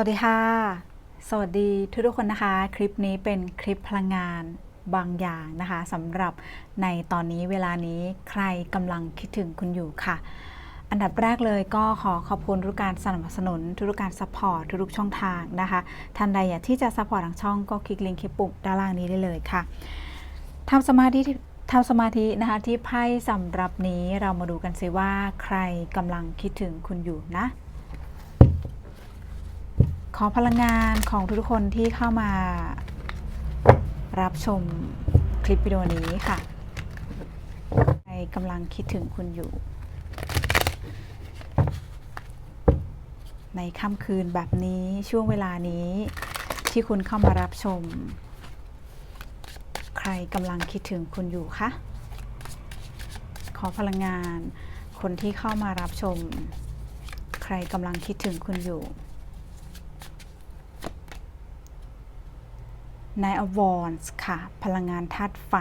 วัสดีค่ะ สวัสดีทุกทุกคนนะคะ คลิปนี้เป็นคลิปพลังงานบางอย่างนะคะสำหรับในตอนนี้เวลานี้ใครกำลังคิดถึงคุณอยู่ค่ะ อันดับแรกเลยก็ขอขอบคุณทุกการสนับสนุน ทุกการซัพพอร์ตทุกช่องทางนะคะท่านใดอยากที่จะซัพพอร์ตทางช่องก็คลิกลิงก์คลิปปุ่มด้านล่างนี้ได้เลยค่ะทำสมาธิทำสมาธินะคะที่ไพ่สำหรับนี้เรามาดูกันสิว่าใครกำลังคิดถึงคุณอยู่นะ ขอพลังงานของทุกคนที่เข้ามารับชมคลิปวิดีโอนี้ค่ะใครกำลังคิดถึงคุณอยู่ ในค่ำคืนแบบนี้ช่วงเวลานี้ที่คุณเข้ามารับชม ใครกำลังคิดถึงคุณอยู่คะขอพลังงานคนที่เข้ามารับชม ใครกำลังคิดถึงคุณอยู่ นายอวอนส์ค่ะ พลังงานธาตุไฟ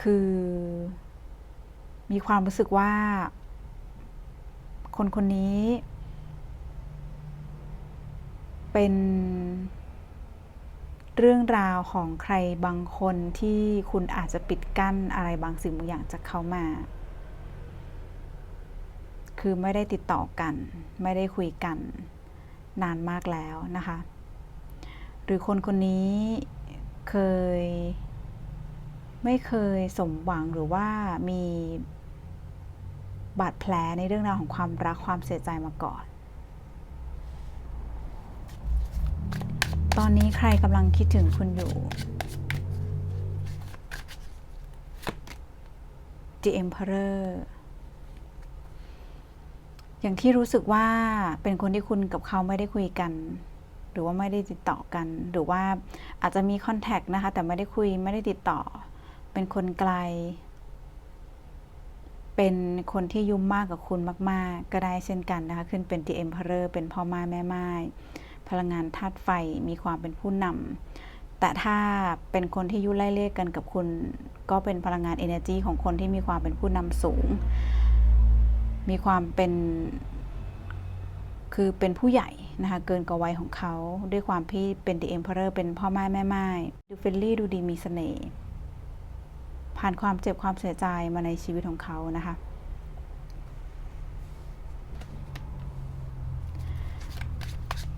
คือ มีความรู้สึกว่า คนคนนี้ เป็นเรื่องราวของใครบางคนที่คุณอาจจะปิดกั้นอะไรบางสิ่งบางอย่างจากเขามา คือไม่ได้ติดต่อกัน ไม่ได้คุยกัน นานมากแล้วนะคะ หรือคนคนนี้เคย ไม่เคยสมหวังหรือว่ามีบาดแผลในเรื่องราวของความรักความเสียใจมาก่อน ตอนนี้ใครกำลังคิดถึงคุณอยู่ The Emperor อย่างที่รู้สึกว่าเป็นคนที่คุณกับเขาไม่ได้คุยกัน หรือว่าไม่ได้ติดต่อกัน หรือว่าอาจจะมีคอนแทคนะคะ แต่ไม่ได้คุยไม่ได้ติดต่อ เป็นคนไกล เป็นคนที่ยุ่มมากกับคุณมาก ๆ ก็ได้เช่นกันนะคะ ขึ้นเป็น The Emperor เป็นพ่อม้แม่ไม้พลังงานธาตุไฟมีความเป็นผู้นำแต่ถ้าเป็นคนที่ยุ่ไล่เลี่ยกันกับคุณ ก็เป็นพลังงาน energy ของคนที่มีความเป็นผู้นำสูง มีความเป็นคือเป็นผู้ใหญ่ นะคะเกินกว่าวัยของเขาด้วยความที่เป็น The Emperor เป็นพ่อไม้แม่ไม้ดูเฟรนลี่ดูดีมีเสน่ห์ผ่านความเจ็บความเสียใจมาในชีวิตของเขานะคะ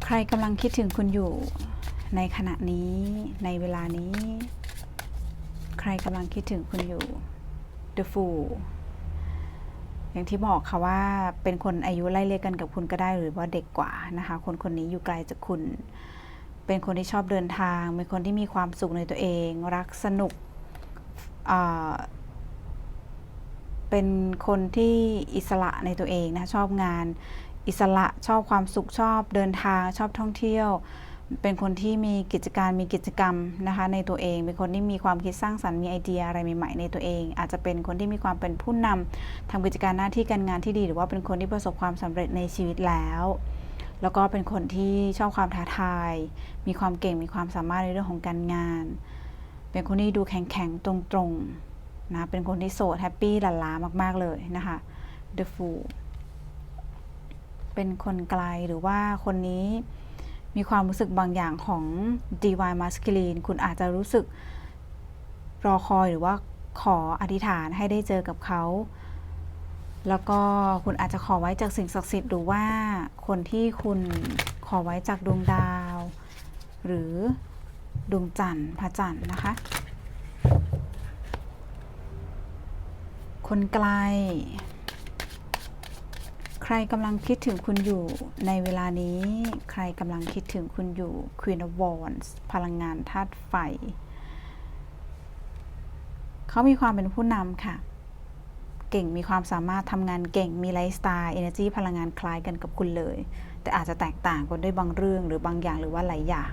ใครกำลังคิดถึงคุณอยู่ในขณะนี้ในเวลานี้ ใครกำลังคิดถึงคุณอยู่ The Fool อย่างที่บอกค่ะว่าเป็นคนอายุไล่เลียกันกับคุณก็ได้หรือว่าเด็กกว่านะคะ คนคนนี้อยู่ไกลจากคุณ เป็นคนที่ชอบเดินทาง เป็นคนที่มีความสุขในตัวเอง รักสนุกเป็นคนที่อิสระในตัวเองนะชอบงานอิสระชอบความสุขชอบเดินทางชอบท่องเที่ยว เป็นคนที่มีกิจการมีกิจกรรมนะคะในตัวเอง เป็นคนที่มีความคิดสร้างสรรค์มีไอเดียอะไรใหม่ๆในตัวเอง อาจจะเป็นคนที่มีความเป็นผู้นำทำกิจการหน้าที่การงานที่ดี หรือว่าเป็นคนที่ประสบความสำเร็จในชีวิตแล้ว แล้วก็เป็นคนที่ชอบความท้าทาย มีความเก่งมีความสามารถในเรื่องของการงาน เป็นคนที่ดูแข็งๆตรงๆนะเป็นคนที่โสดแฮปปี้หลั่นล้ามากๆเลยนะคะ The Fool เป็นคนไกลหรือว่าคนนี้ มีความรู้สึกบางอย่างของ Divine Masculine คุณอาจจะรู้สึกรอคอยหรือว่าขออธิษฐานให้ได้เจอกับเขา แล้วก็คุณอาจจะขอไว้จากสิ่งศักดิ์สิทธิ์หรือว่าคนที่คุณขอไว้จากดวงดาว หรือดวงจันทร์พระจันทร์นะคะ คนไกล ใครกำลังคิดถึงคุณอยู่ในเวลานี้ ใครกำลังคิดถึงคุณอยู่ Queen of Wands พลังงานธาตุไฟ เขามีความเป็นผู้นำค่ะ เก่งมีความสามารถทำงานเก่งมีไลฟ์สไตล์ energy พลังงานคล้ายกันกับคุณเลย แต่อาจจะแตกต่างกันด้วยบางเรื่องหรือบางอย่างหรือว่าหลายอย่าง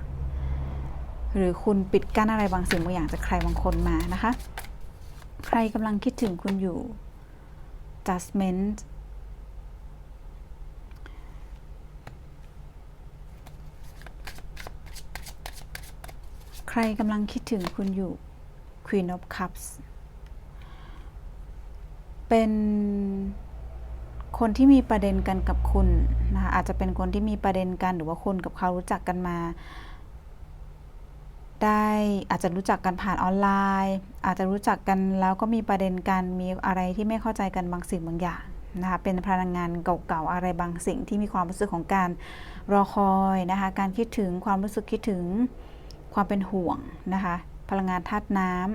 หรือคุณปิดกั้นอะไรบางสิ่งบางอย่างจากใครบางคนมานะคะ ใครกำลังคิดถึงคุณอยู่ judgment รกำลังคิดถึงคุณอยู่ Queen of Cups เป็นคนที่มีประเด็นกันกับคุณนะคะอาจจะเป็นคนที่มีประเด็นกันหรือว่าคุณกับเขารู้จักกันมา ได้อาจจะรู้จักกันผ่านออนไลน์ อาจจะรู้จักกันแล้วก็มีประเด็นกันมีอะไรที่ไม่เข้าใจกันบางสิ่งบางอย่างนะคะเป็นพลังงานเก่าๆอะไรบางสิ่งที่มีความรู้สึกของการรอคอยนะคะการคิดถึงความรู้สึกคิดถึง ความเป็นห่วงนะคะ พลังงานธาตุน้ำ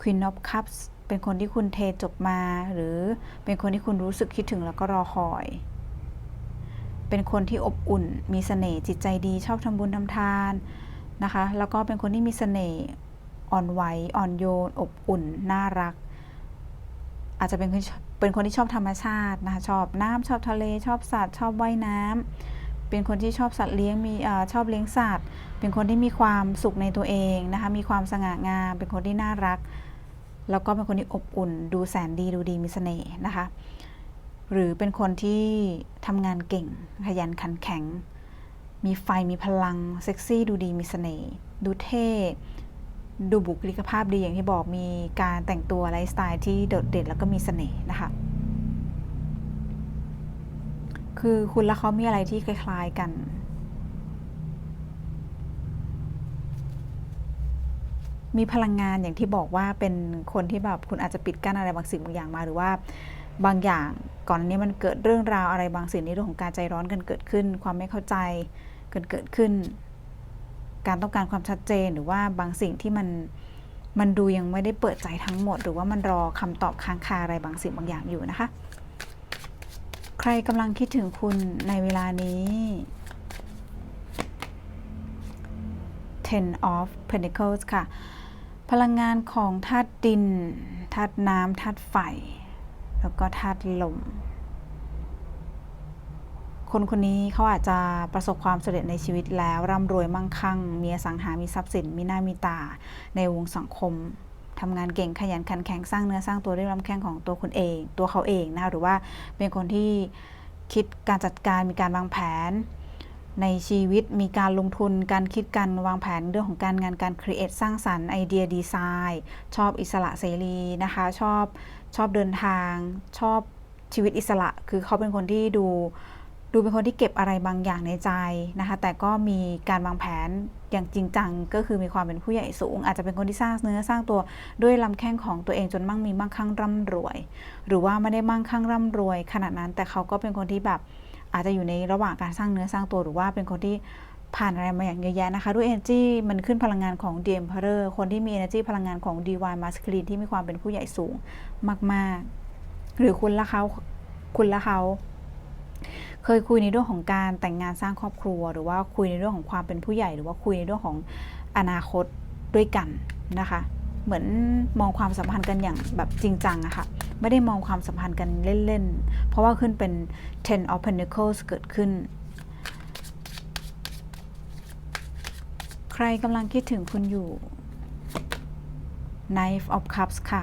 Queen of Cups เป็นคนที่คุณเทจบมา หรือเป็นคนที่คุณรู้สึกคิดถึงแล้วก็รอคอย เป็นคนที่อบอุ่น มีเสน่ห์จิตใจดี ชอบทำบุญทำทานนะคะ แล้วก็เป็นคนที่มีเสน่ห์อ่อนไหวอ่อนโยน อบอุ่น น่ารัก อาจจะเป็นคนเป็นคนที่ชอบธรรมชาตินะคะ ชอบน้ำชอบทะเล ชอบสัตว์ ชอบว่ายน้ำ เป็นคนที่ชอบสัตว์เลี้ยงมีออชอบเลี้ยงสัตว์ เป็นคนที่มีความสุขในตัวเองนะคะ มีความสง่างาม เป็นคนที่น่ารัก แล้วก็เป็นคนที่อบอุ่น ดูแสนดีดูดีมีเสน่ห์นะคะ หรือเป็นคนที่ทำงานเก่ง ขยันขันแข็ง มีไฟมีพลังเซ็กซี่ดูดีมีเสน่ห์ดูเท่ดูบุคลิกภาพดีอย่างที่บอกมีการแต่งตัวไลฟ์สไตล์ที่โดดเด่นแล้วก็มีเสน่ห์นะคะ คือคุณและเขามีอะไรที่คล้ายๆกัน มีพลังงานอย่างที่บอกว่าเป็นคนที่แบบคุณอาจจะปิดกั้นอะไรบางสิ่งบางอย่างมาหรือว่าบางอย่างก่อนนี้มันเกิดเรื่องราวอะไรบางสิ่งในเรื่องของการใจร้อนกันเกิดขึ้น ความไม่เข้าใจเกิดเกิดขึ้น การต้องการความชัดเจนหรือว่าบางสิ่งที่มันมันดูยังไม่ได้เปิดใจทั้งหมด หรือว่ามันรอคำตอบค้างคาอะไรบางสิ่งบางอย่างอยู่นะคะ ใครกำลังคิดถึงคุณในเวลานี้ Ten of Pentacles ค่ะ พลังงานของธาตุดินธาตุน้ำธาตุไฟ แล้วก็ธาตุลม คนคนนี้เขาอาจจะประสบความสำเร็จในชีวิตแล้ว ร่ำรวยมั่งคั่ง มีอสังหามีทรัพย์สิน มีหน้ามีตาในวงสังคม ทำงานเก่งขยันขันแข็งสร้างเนื้อสร้างตัวด้วยลำแข้งของตัวคุณเอง ตัวเขาเองนะคะหรือว่าเป็นคนที่คิดการจัดการมีการวางแผน ในชีวิตมีการลงทุนการคิดการวางแผนเรื่องของการงานการครีเอทสร้างสรรค์ไอเดียดีไซน์ ชอบอิสระเสรีนะคะชอบชอบเดินทาง ชอบชีวิตอิสระ คือเขาเป็นคนที่ดู ดูเป็นคนที่เก็บอะไรบางอย่างในใจนะคะ แต่ก็มีการวางแผนอย่างจริงจังก็คือมีความเป็นผู้ใหญ่สูง อาจจะเป็นคนที่สร้างเนื้อสร้างตัวด้วยลำแข้งของตัวเองจนมั่งมีมั่งคั่งร่ำรวย หรือว่าไม่ได้มั่งคั่งร่ำรวย ขนาดนั้น แต่เขาก็เป็นคนที่แบบอาจจะอยู่ในระหว่างการสร้างเนื้อสร้างตัวหรือว่าเป็นคนที่ผ่านอะไรมาอย่างเยอะแยะนะคะ ด้วย energy มันขึ้นพลังงานของ The m p e r o r คนที่มี energy พลังงานของ Divine Masculine ที่มีความเป็นผู้ใหญ่สูงมาก ๆ หรือคุณละเขาคุณละเขา เคยคุยในเรื่องของการแต่งงานสร้างครอบครัว หรือว่าคุยในเรื่องของความเป็นผู้ใหญ่ หรือว่าคุยในเรื่องของอนาคตด้วยกันนะคะ เหมือนมองความสัมพันธ์กันอย่างแบบจริงจังอะค่ะไม่ได้มองความสัมพันธ์กันเล่นๆ เพราะว่าขึ้นเป็น ten of pentacles เกิดขึ้น ใครกำลังคิดถึงคุณอยู่ knife of cups ค่ะ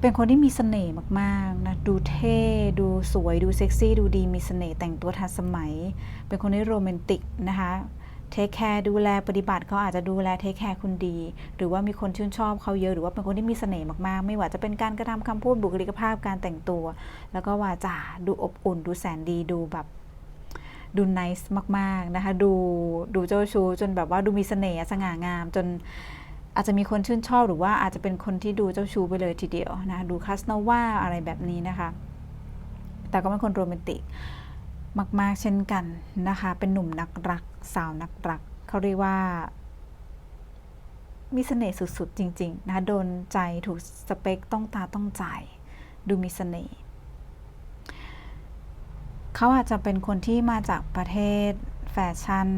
เป็นคนที่มีเสน่ห์มากๆนะดูเท่ดูสวยดูเซ็กซี่ดูดีมีเสน่ห์แต่งตัวทันสมัย เป็นคนที่โรแมนติกนะคะเทคแคร์ดูแลปฏิบัติเขาอาจจะดูแลเทคแคร์คุณดี หรือว่ามีคนชื่นชอบเขาเยอะหรือว่าเป็นคนที่มีเสน่ห์มากๆ ไม่ว่าจะเป็นการกระทำคำพูดบุคลิกภาพการแต่งตัว แล้วก็วาจาดูอบอุ่น ดูแสนดีดูแบบดูนิสมากๆนะคะดูดูเจ้าชู้จนแบบว่าดูมีเสน่ห์สง่างามจน อาจจะมีคนชื่นชอบหรือว่าอาจจะเป็นคนที่ดูเจ้าชู้ไปเลยทีเดียวนะดูคาสโนวาอะไรแบบนี้นะคะ แต่ก็เป็นคนโรแมนติกมากๆเช่นกันนะคะ เป็นหนุ่มนักรัก สาวนักรักเขาเรียกว่า มีเสน่ห์สุดๆ จริง ๆ นะคะโดนใจถูกสเปคต้องตาต้องใจ ดูมีเสน่ห์เขาอาจจะเป็นคนที่มาจากประเทศ แฟชั่น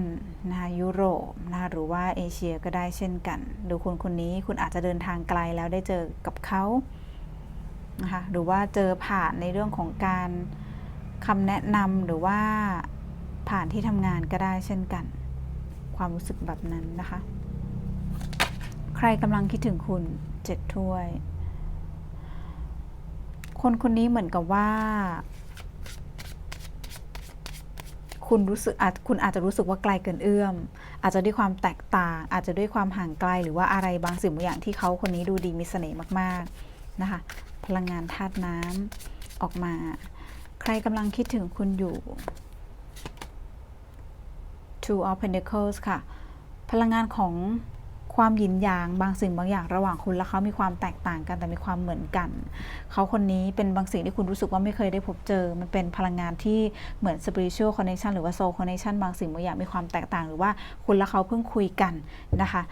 นะคะยุโรปนะคะหรือว่าเอเชียก็ได้เช่นกันหรือคนคนนี้คุณอาจจะเดินทางไกลแล้วได้เจอกับเขานะคะหรือว่าเจอผ่านในเรื่องของการคำแนะนำหรือว่าผ่านที่ทำงานก็ได้เช่นกัน ความรู้สึกแบบนั้นนะคะ ใครกำลังคิดถึงคุณเจ็ดถ้วย คนคนนี้เหมือนกับว่า คุณรู้สึกอาจคุณอาจจะรู้สึกว่าไกลเกินเอื้อม อาจจะด้วยความแตกต่าง อาจจะด้วยความห่างไกลหรือว่าอะไรบางสิ่งบางอย่างที่เขาคนนี้ดูดีมีเสน่ห์มากๆนะคะ พลังงานธาตุน้ำออกมา ใครกำลังคิดถึงคุณอยู่ Two of Pentacles ค่ะ พลังงานของ ความหยินหยางบางสิ่งบางอย่างระหว่างคุณและเขามีความแตกต่างกันแต่มีความเหมือนกัน เขาคนนี้เป็นบางสิ่งที่คุณรู้สึกว่าไม่เคยได้พบเจอ มันเป็นพลังงานที่เหมือน spiritual connection หรือว่า soul connection บางสิ่งบางอย่างมีความแตกต่างหรือว่าคุณและเขาเพิ่งคุยกันนะคะ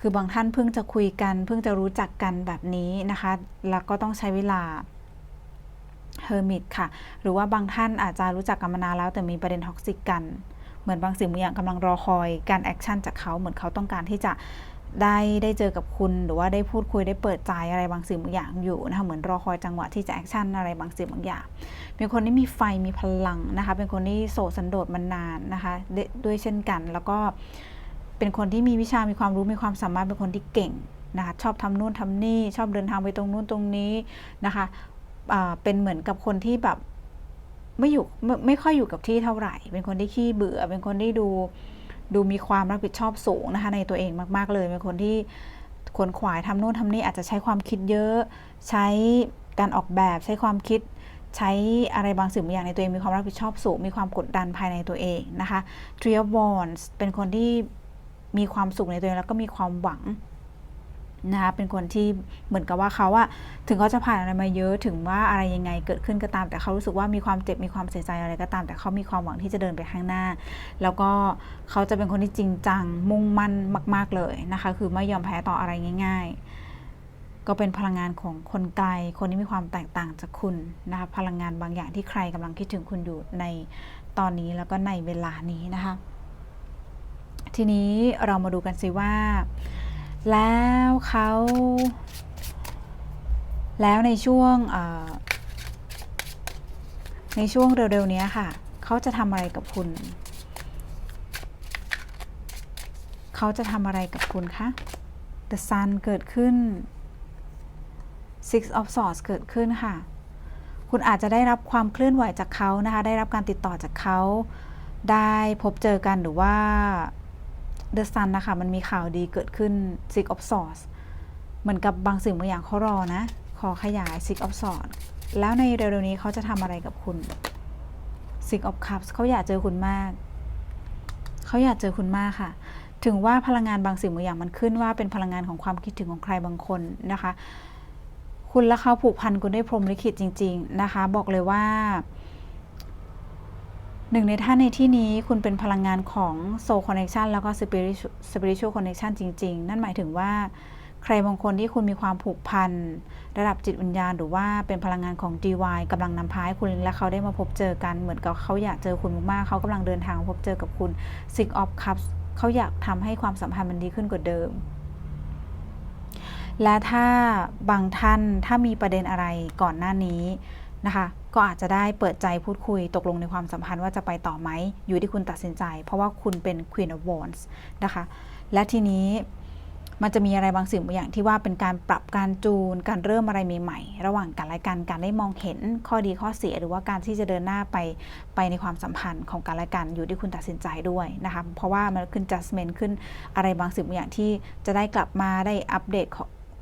คือบางท่านเพิ่งจะคุยกัน เพิ่งจะรู้จักกันแบบนี้นะคะ แล้วก็ต้องใช้เวลาเฮอร์มิตค่ะ หรือว่าบางท่านอาจจะรู้จักกันมานานแล้วแต่มีประเด็นท็อกซิกกัน เหมือนบางสิ่งบางอย่างกำลังรอคอยการแอคชั่นจากเขาเหมือนเขาต้องการที่จะ ได้ได้เจอกับคุณหรือว่าได้พูดคุยได้เปิดใจอะไรบางสิ่งบางอย่างอยู่นะคะเหมือนรอคอยจังหวะที่จะแอคชั่นอะไรบางสิ่งบางอย่าง เป็นคนที่มีไฟมีพลังนะคะ เป็นคนที่โสดสันโดษมานานนะคะดด้วยเช่นกัน แล้วก็เป็นคนที่มีวิชามีความรู้มีความสามารถเป็นคนที่เก่งนะคะชอบทำนู่นทำนี่ ชอบเดินทางไปตรงนู้นตรงนี้นะคะเป็นเหมือนกับคนที่แบบไม่อยู่ไม่ค่อยอยู่กับที่เท่าไหร่ เป็นคนที่ขี้เบื่อ เป็นคนที่ดู ดูมีความรับผิดชอบสูงนะคะในตัวเองมากๆเลยเป็นคนที่ขวนขวายทำโน่นทำนี่อาจจะใช้ความคิดเยอะ ใช้การออกแบบใช้ความคิด ใช้อะไรบางสิ่งบางอย่างในตัวเองมีความรับผิดชอบสูง มีความกดดันภายในตัวเองนะคะ Three of Wands เป็นคนที่มีความสุขในตัวเองแล้วก็มีความหวัง นะคะเป็นคนที่เหมือนกับว่าเขาอะถึงเขาจะผ่านอะไรมาเยอะถึงว่าอะไรยังไงเกิดขึ้นก็ตาม แต่เขารู้สึกว่ามีความเจ็บมีความเสียใจอะไรก็ตาม แต่เขามีความหวังที่จะเดินไปข้างหน้า แล้วก็เขาจะเป็นคนที่จริงจังมุ่งมั่นมาก ๆเลยนะคะ คือไม่ยอมแพ้ต่ออะไรง่าย ๆ ก็เป็นพลังงานของคนไกล คนที่มีความแตกต่างจากคุณนะคะพลังงานบางอย่างที่ใครกำลังคิดถึงคุณอยู่ในตอนนี้แล้วก็ในเวลานี้นะคะ ทีนี้เรามาดูกันสิว่า แล้วเขา แล้วในช่วงในช่วงเร็วๆนี้ค่ะ เขาจะทำอะไรกับคุณ เขาจะทำอะไรกับคุณคะ The Sun เกิดขึ้น Six of Swords เกิดขึ้นค่ะ คุณอาจจะได้รับความเคลื่อนไหวจากเขานะคะ ได้รับการติดต่อจากเขา ได้พบเจอกันหรือว่า The Sun นะคะ มันมีข่าวดีเกิดขึ้น Six of Swords เหมือนกับบางสิ่งบางอย่างเขารอนะ ขอขยาย Six of Swords แล้วในเร็วๆนี้เขาจะทำอะไรกับคุณ Six of Cups เขาอยากเจอคุณมาก เขาอยากเจอคุณมากค่ะ ถึงว่าพลังงานบางสิ่งบางอย่างมันขึ้นว่าเป็นพลังงานของความคิดถึงของใครบางคนนะคะ คุณและเขาผูกพันกันด้วยพรหมลิขิตจริง ๆ นะคะ บอกเลยว่า หนึ่งในท่านในที่นี้คุณเป็นพลังงานของ Soul Connection แล้วก็ Spiritual Spiritual Connection จริง ๆ นั่นหมายถึงว่าใครบางคนที่คุณมีความผูกพัน ระดับจิตวิญญาณ หรือว่าเป็นพลังงานของ DY กำลังนำพาให้คุณและเขาได้มาพบเจอกัน เหมือนกับเขาอยากเจอคุณมากๆเขากำลังเดินทางพบเจอกับคุณ Six of Cups เขาอยากทำให้ความสัมพันธ์มันดีขึ้นกว่าเดิม และถ้าบางท่านถ้ามีประเด็นอะไรก่อนหน้านี้นะคะ ก็อาจจะได้เปิดใจพูดคุยตกลงในความสัมพันธ์ว่าจะไปต่อไหม อยู่ที่คุณตัดสินใจ เพราะว่าคุณเป็น Queen of Wands นะคะ และทีนี้มันจะมีอะไรบางสิ่งบางอย่างที่ว่าเป็นการปรับการจูน การเริ่มอะไรใหม่ๆ ระหว่างกันและกัน การได้มองเห็นข้อดีข้อเสีย หรือว่าการที่จะเดินหน้าไปไปในความสัมพันธ์ของกันและกันอยู่ที่คุณตัดสินใจด้วยนะคะ เพราะว่ามันขึ้น adjustment ขึ้นอะไรบางสิ่งบางอย่างที่จะได้กลับมาได้อัปเดต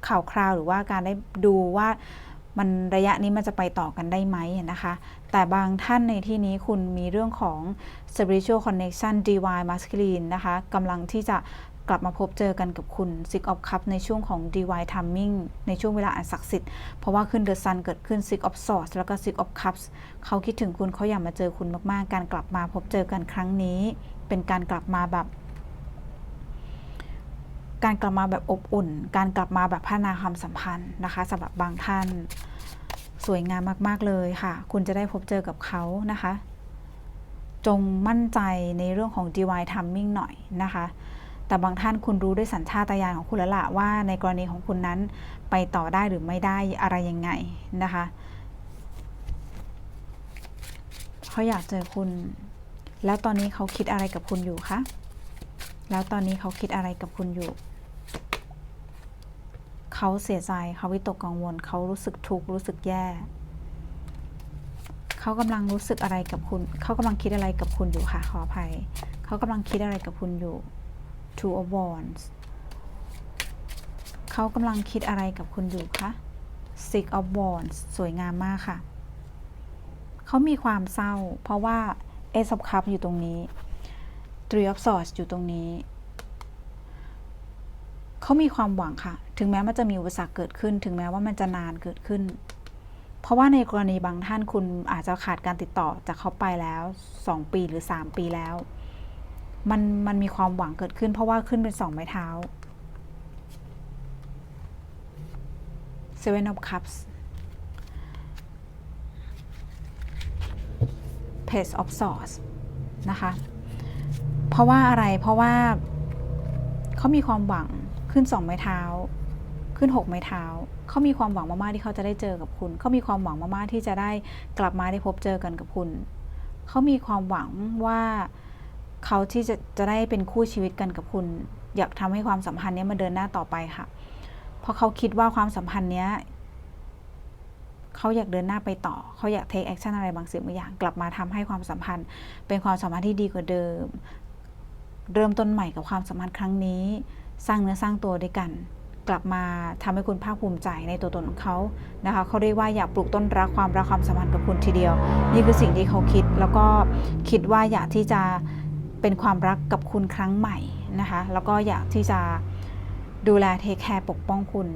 ข่าวคราว หรือว่าการได้ดูว่า มันระยะนี้มันจะไปต่อกันได้ไหมนะคะ แต่บางท่านในที่นี้คุณมีเรื่องของ spiritual connection divine masculine นะคะกำลังที่จะกลับมาพบเจอกันกับคุณ Six of Cups ในช่วงของ divine timing ในช่วงเวลาอันศักดิ์สิทธิ์ เพราะว่าขึ้น The Sun เกิดขึ้น Six of Swords แล้วก็ Six of Cups เขาคิดถึงคุณเขาอยากมาเจอคุณมาก ๆ การกลับมาพบเจอกันครั้งนี้ เป็นการกลับมาแบบ การกลับมาแบบอบอุ่น การกลับมาแบบพัฒนาความสัมพันธ์นะคะสำหรับบางท่าน สวยงามมาก ๆ เลยค่ะ คุณจะได้พบเจอกับเขานะคะ จงมั่นใจในเรื่องของ divine timing หน่อยนะคะ แต่บางท่านคุณรู้ด้วยสัญชาตญาณของคุณแล้วล่ะว่าในกรณีของคุณนั้นไปต่อได้หรือไม่ได้อะไรยังไงนะคะเขาอยากเจอคุณ แล้วตอนนี้เขาคิดอะไรกับคุณอยู่คะแล้วตอนนี้เขาคิดอะไรกับคุณอยู่ เขาเสียใจเขาวิตกกังวล เขารู้สึกทุกข์รู้สึกแย่ เขากำลังรู้สึกอะไรกับคุณ เขากำลังคิดอะไรกับคุณอยู่ค่ะขออภัย เขากำลังคิดอะไรกับคุณอยู่ Two of Wands เขากำลังคิดอะไรกับคุณอยู่คะ Six of Wands สวยงามมากค่ะ เขามีความเศร้า เพราะว่า Ace of Cups อยู่ตรงนี้ Three of Swords อยู่ตรงนี้ เขามีความหวังค่ะ ถึงแม้มันจะมีอุปสรรคเกิดขึ้น ถึงแม้ว่ามันจะนานเกิดขึ้น เพราะว่าในกรณีบางท่านคุณอาจจะขาดการติดต่อจากเขาไปแล้ว 2 ปีหรือ 3 ปีแล้ว มันมันมีความหวังเกิดขึ้น เพราะว่าขึ้นเป็นสองไม้เท้า Seven of Cups Page of Swords นะคะ เพราะว่าอะไร เพราะว่าเขามีความหวังขึ้นสองไม้เท้า ขึ้นหกไม้เท้าเขามีความหวังมากๆที่เขาจะได้เจอกับคุณเขามีความหวังมากๆที่จะได้กลับมาได้พบเจอกันกับคุณเขามีความหวังว่าเขาที่จะจะได้เป็นคู่ชีวิตกันกับคุณ อยากทำให้ความสัมพันธ์นี้มันเดินหน้าต่อไปค่ะ เพราะเขาคิดว่าความสัมพันธ์นี้เขาอยากเดินหน้าไปต่อ เขาอยาก take action อะไรบางสิ่งบางอย่าง กลับมาทำให้ความสัมพันธ์ เป็นความสัมพันธ์ที่ดีกว่าเดิม เริ่มต้นใหม่กับความสัมพันธ์ครั้งนี้ สร้างเนื้อสร้างตัวด้วยกัน กลับมาทำให้คุณภาคภูมิใจในตัวตนของเขานะคะเขาเรียกว่าอยากปลูกต้นรักความรักความสัมพันธ์กับคุณทีเดียว นี่คือสิ่งที่เขาคิดแล้วก็คิดว่าอยากที่จะเป็นความรักกับคุณครั้งใหม่นะคะแล้วก็อยากที่จะดูแลเทคแคร์ปกป้องคุณ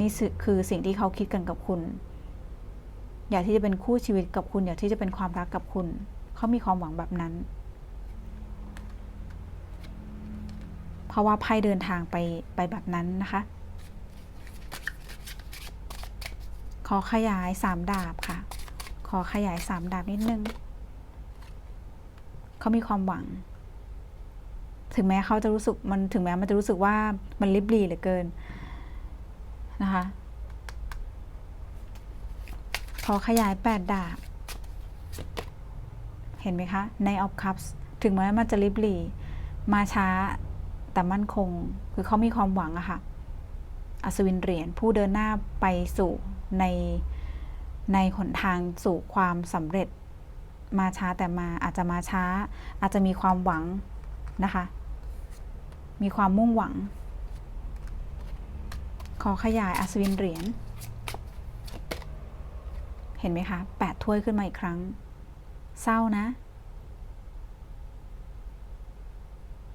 นี่คือสิ่งที่เขาคิดกันกับคุณ อยากที่จะเป็นคู่ชีวิตกับคุณ อยากที่จะเป็นความรักกับคุณ เขามีความหวังแบบนั้น เพราะว่าไพ่เดินทางไปไปแบบนั้นนะคะ ขอขยายสามดาบค่ะ ขอขยายสามดาบนิดนึงเขามีความหวัง ถึงแม้เขาจะรู้สึกมันถึงแม้มันจะรู้สึกว่ามันลิบลีเหลือเกินนะคะ ขอขยายแปดดาบ เห็นไหมคะใน of cups ถึงแม้มันจะลิบลีมาช้า แต่มั่นคง คือเขามีความหวังอะค่ะ อัศวินเหรียญผู้เดินหน้าไปสู่ในในหนทางสู่ความสำเร็จ มาช้าแต่มาอาจจะมาช้า อาจจะมีความหวังนะคะ มีความมุ่งหวัง ขอขยายอัศวินเหรียญ เห็นไหมคะแปดถ้วยขึ้นมาอีกครั้ง เศร้านะ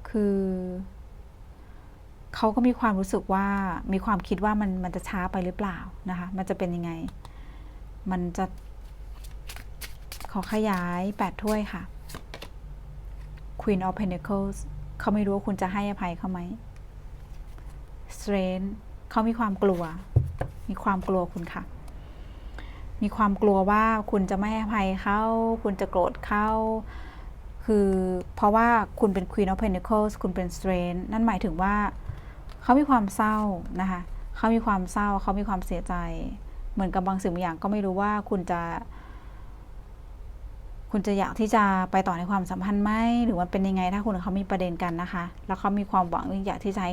คือ เขาก็มีความรู้สึกว่ามีความคิดว่ามันมันจะช้าไปหรือเปล่านะคะ มันจะเป็นยังไง มันจะ ขอขยายแปดถ้วยค่ะ Queen of Pentacles เขาไม่รู้ว่าคุณจะให้อภัยเขาไหม Strength เขามีความกลัว มีความกลัวคุณค่ะ มีความกลัวว่าคุณจะไม่ให้อภัยเขาคุณจะโกรธเขาคือเพราะว่าคุณเป็น Queen of Pentacles คุณเป็น Strength นั่นหมายถึงว่า เขามีความเศร้านะคะเขามีความเศร้า เขามีความเสียใจ เหมือนกับบางสิ่งบางอย่างก็ไม่รู้ว่าคุณจะ คุณจะอยากที่จะไปต่อในความสัมพันธ์ไหมหรือว่าเป็นยังไงถ้าคุณเขามีประเด็นกันนะคะ แล้วเขามีความหวังอยากที่จะ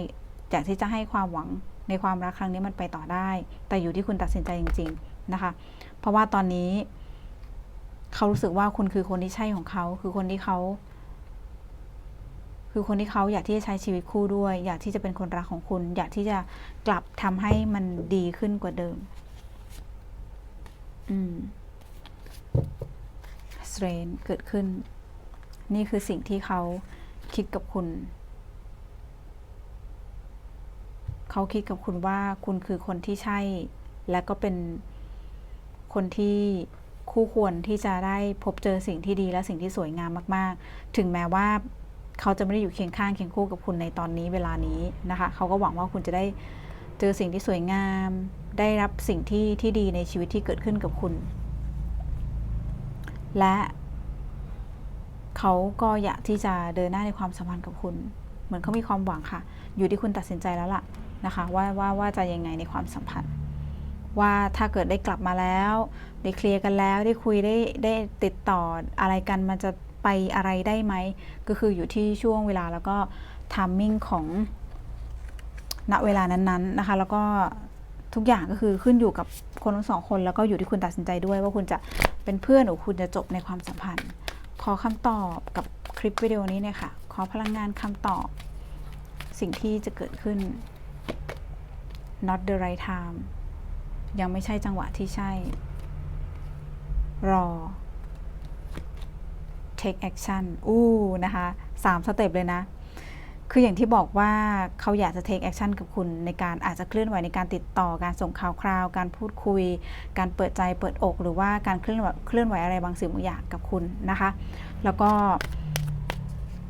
อยากที่จะให้ความหวังในความรักครั้งนี้มันไปต่อได้ แต่อยู่ที่คุณตัดสินใจจริง ๆนะคะ เพราะว่าตอนนี้ เขารู้สึกว่าคุณคือคนที่ใช่ของเขา คือคนที่เขา คือคนที่เขาอยากที่จะใช้ชีวิตคู่ด้วย อยากที่จะเป็นคนรักของคุณ อยากที่จะกลับทำให้มันดีขึ้นกว่าเดิม อืมสเตรนเกิดขึ้น นี่คือสิ่งที่เขาคิดกับคุณ เขาคิดกับคุณว่าคุณคือคนที่ใช่ และก็เป็นคนที่คู่ควรที่จะได้พบเจอสิ่งที่ดีและสิ่งที่สวยงามมาก ๆ ถึงแม้ว่า เขาจะไม่ได้อยู่เคียงข้างเคียงคู่กับคุณในตอนนี้เวลานี้นะคะเขาก็หวังว่าคุณจะได้เจอสิ่งที่สวยงาม ได้รับสิ่งที่ที่ดีในชีวิตที่เกิดขึ้นกับคุณ และเขาก็อยากที่จะเดินหน้าในความสัมพันธ์กับคุณ เหมือนเขามีความหวังค่ะ อยู่ที่คุณตัดสินใจแล้วล่ะนะคะว่าว่าว่าจะยังไงในความสัมพันธ์ ว่าถ้าเกิดได้กลับมาแล้ว ได้เคลียร์กันแล้วได้คุยได้ได้ติดต่ออะไรกันมันจะ ไปอะไรได้ไหม ก็คืออยู่ที่ช่วงเวลาแล้วก็ทามมิ่งของณเวลานั้นๆนะคะ แล้วก็ทุกอย่างก็คือขึ้นอยู่กับคนทั้งสองคน แล้วก็อยู่ที่คุณตัดสินใจด้วยว่าคุณจะเป็นเพื่อนหรือคุณจะจบในความสัมพันธ์ ขอคำตอบกับคลิปวิดีโอนี้เนี่ยค่ะ ขอพลังงานคำตอบ สิ่งที่จะเกิดขึ้น not the right time ยังไม่ใช่จังหวะที่ใช่ รอ take action อู้นะคะสามสเต็ปเลยนะ คืออย่างที่บอกว่าเขาอยากจะ take action กับคุณในการอาจจะเคลื่อนไหวในการติดต่อการส่งข่าวคราว การพูดคุย การเปิดใจเปิดอก หรือว่าการเคลื่อนไหวเคลื่อนไหวอะไรบางสิ่งบางอย่างกับคุณนะคะ แล้วก็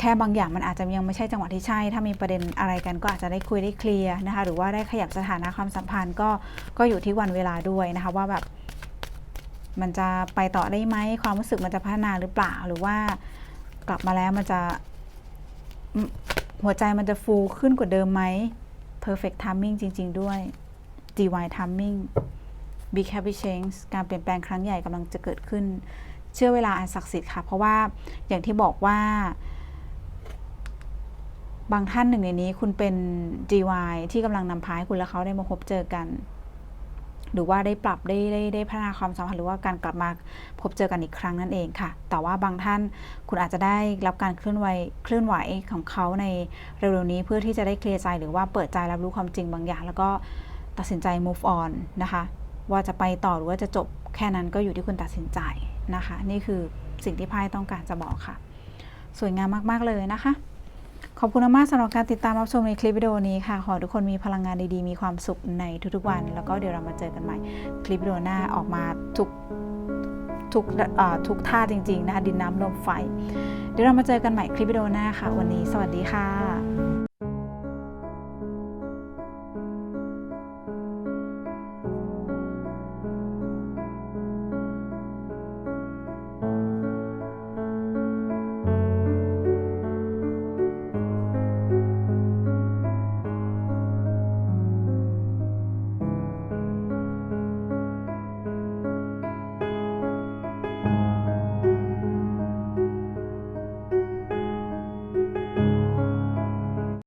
แค่บางอย่างมันอาจจะยังไม่ใช่จังหวะที่ใช่ ถ้ามีประเด็นอะไรกันก็อาจจะได้คุยได้เคลียร์นะคะ หรือว่าได้ขยับสถานะความสัมพันธ์ก็ก็อยู่ที่วันเวลาด้วยนะคะว่าแบบ มันจะไปต่อได้ไหมความรู้สึกมันจะพัฒนาหรือเปล่าหรือว่ากลับมาแล้วมันจะหัวใจมันจะฟูขึ้นกว่าเดิมไหม perfect timing จริง ๆ ด้วย divine timing big happy change การเปลี่ยนแปลงครั้งใหญ่กำลังจะเกิดขึ้น เชื่อเวลาอันศักดิ์สิทธิ์ค่ะ เพราะว่าอย่างที่บอกว่า บางท่านหนึ่งในนี้คุณเป็น DY ที่กำลังนำพาให้คุณและเขาได้มาพบเจอกัน หรือว่าได้ปรับได้ได้ได้พัฒนาความสัมพันธ์หรือว่าการกลับมาพบเจอกันอีกครั้งนั่นเองค่ะ แต่ว่าบางท่านคุณอาจจะได้รับการเคลื่อนไหวเคลื่อนไหวของเขาในเร็วๆนี้เพื่อที่จะได้เคลียร์ใจหรือว่าเปิดใจรับรู้ความจริงบางอย่าง แล้วก็ตัดสินใจ move on นะคะ ว่าจะไปต่อหรือว่าจะจบแค่นั้นก็อยู่ที่คุณตัดสินใจนะคะ นี่คือสิ่งที่ไพ่ต้องการจะบอกค่ะ สวยงามมากๆเลยนะคะ ขอบคุณมากสำหรับการติดตามรับชมในคลิปวิดีโอนี้ค่ะ ขอทุกคนมีพลังงานดีๆ มีความสุขในทุกๆวัน แล้วก็เดี๋ยวเรามาเจอกันใหม่ คลิปวิดีโอหน้าออกมาทุกทุกทุกท่าจริงๆนะคะดินน้ำลมไฟ เดี๋ยวเรามาเจอกันใหม่คลิปวิดีโอหน้าค่ะ วันนี้สวัสดีค่ะ